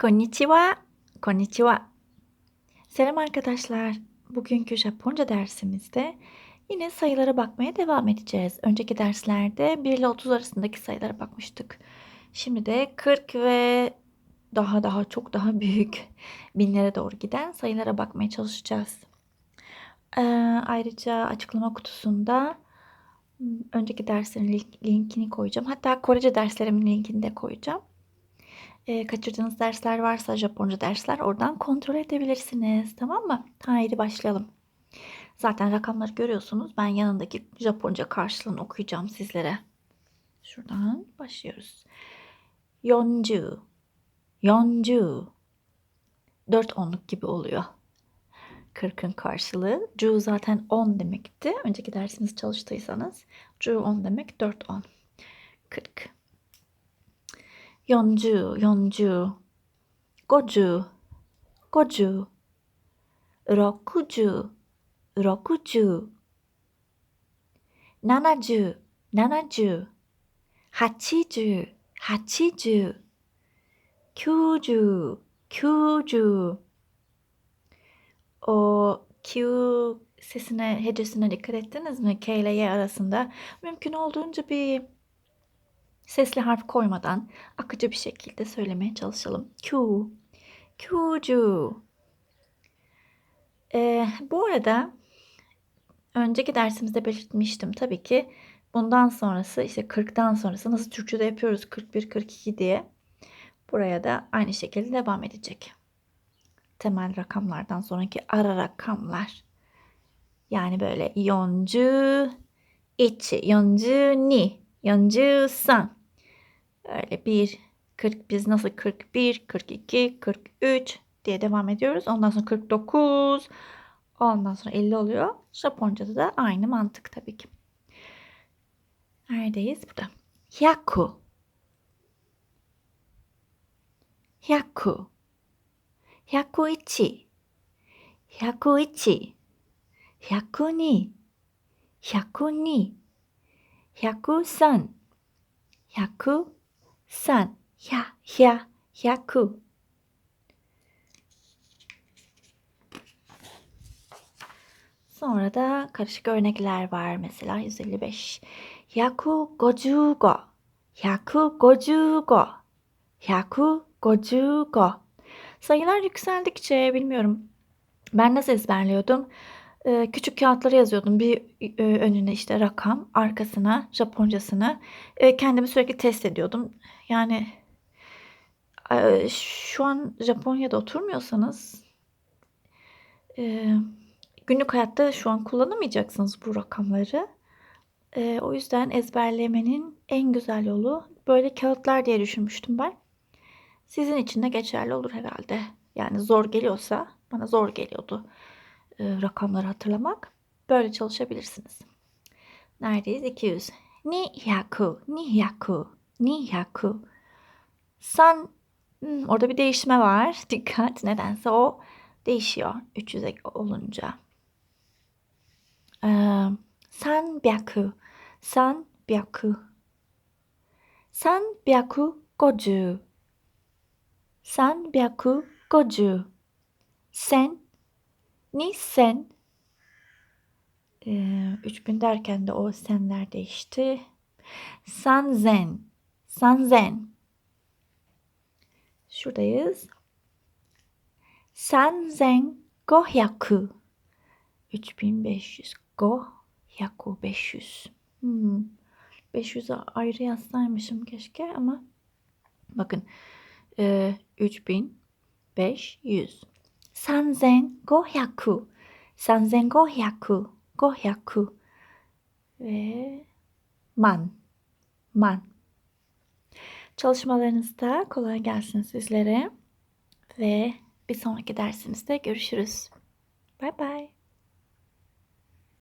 Konnichiwa. Konnichiwa. Selam arkadaşlar. Bugünkü Japonca dersimizde yine sayılara bakmaya devam edeceğiz. Önceki derslerde 1 ile 30 arasındaki sayılara bakmıştık. Şimdi de 40 ve daha daha çok daha büyük binlere doğru giden sayılara bakmaya çalışacağız. Ee, ayrıca açıklama kutusunda hmm, önceki derslerin link- linkini koyacağım. Hatta Korece derslerimin linkini de koyacağım. Ee, kaçırdığınız dersler varsa Japonca dersler oradan kontrol edebilirsiniz. Tamam mı? Haydi başlayalım. Zaten rakamları görüyorsunuz. Ben yanındaki Japonca karşılığını okuyacağım sizlere. Şuradan başlıyoruz. Yonju. Yonju. Dört onluk gibi oluyor. 40'ın karşılığı. Ju zaten 10 demekti. Önceki dersiniz çalıştıysanız. Ju 10 demek 4 10. 40. 40, 40, 50, 50, 60, 60, 70, 70, 80, 80, 90, 90. O Q sesine, hecesine dikkat ettiniz mi? K ile Y arasında mümkün olduğunca bir sesli harf koymadan akıcı bir şekilde söylemeye çalışalım. Q, Q'cu. Ee, bu arada önceki dersimizde belirtmiştim tabii ki bundan sonrası işte 40'tan sonrası nasıl Türkçe'de yapıyoruz 41 42 diye. Buraya da aynı şekilde devam edecek. Temel rakamlardan sonraki ara rakamlar. Yani böyle yoncu, içi, yoncu, ni, yoncu, san. Öyle 1, 40 biz nasıl 41, 42, 43 diye devam ediyoruz. Ondan sonra 49, ondan sonra 50 oluyor. Japonca'da da aynı mantık tabii ki. Neredeyiz? Burada. Hyaku. Hyaku. Hyakuichi. Hyakuichi. Hyakuni. Hyakuni. Hyakusan. Hyaku. San. Hya. Hya. Hyaku. Sonra da karışık örnekler var. Mesela 155. Hyaku gojugo. Hyaku gojugo. Hyaku gojugo. Sayılar yükseldikçe bilmiyorum. Ben nasıl ezberliyordum? Ee, küçük kağıtlara yazıyordum. Bir e, önüne işte rakam, arkasına Japoncasını. E, kendimi sürekli test ediyordum. Yani e, şu an Japonya'da oturmuyorsanız e, günlük hayatta şu an kullanamayacaksınız bu rakamları. E, o yüzden ezberlemenin en güzel yolu böyle kağıtlar diye düşünmüştüm ben. Sizin için de geçerli olur herhalde. Yani zor geliyorsa, bana zor geliyordu e, rakamları hatırlamak. Böyle çalışabilirsiniz. Neredeyiz? 200. Nihaku, nihaku, nihaku. San, hmm, orada bir değişme var. Dikkat, nedense o değişiyor 300'e olunca. Ee, sanbyaku, sanbyaku. Sanbyaku 350. Sen, ni sen. Ee, 3000 derken de o senler değişti. Sanzen, sanzen. Şuradayız. Sanzen gohyaku. 3500. Gohyaku 500. Hmm. 500'ü ayrı yazsaymışım keşke ama bakın e, 3500 3500 3500 500 ve man man çalışmalarınızda kolay gelsin sizlere ve bir sonraki dersimizde görüşürüz. Bye bye.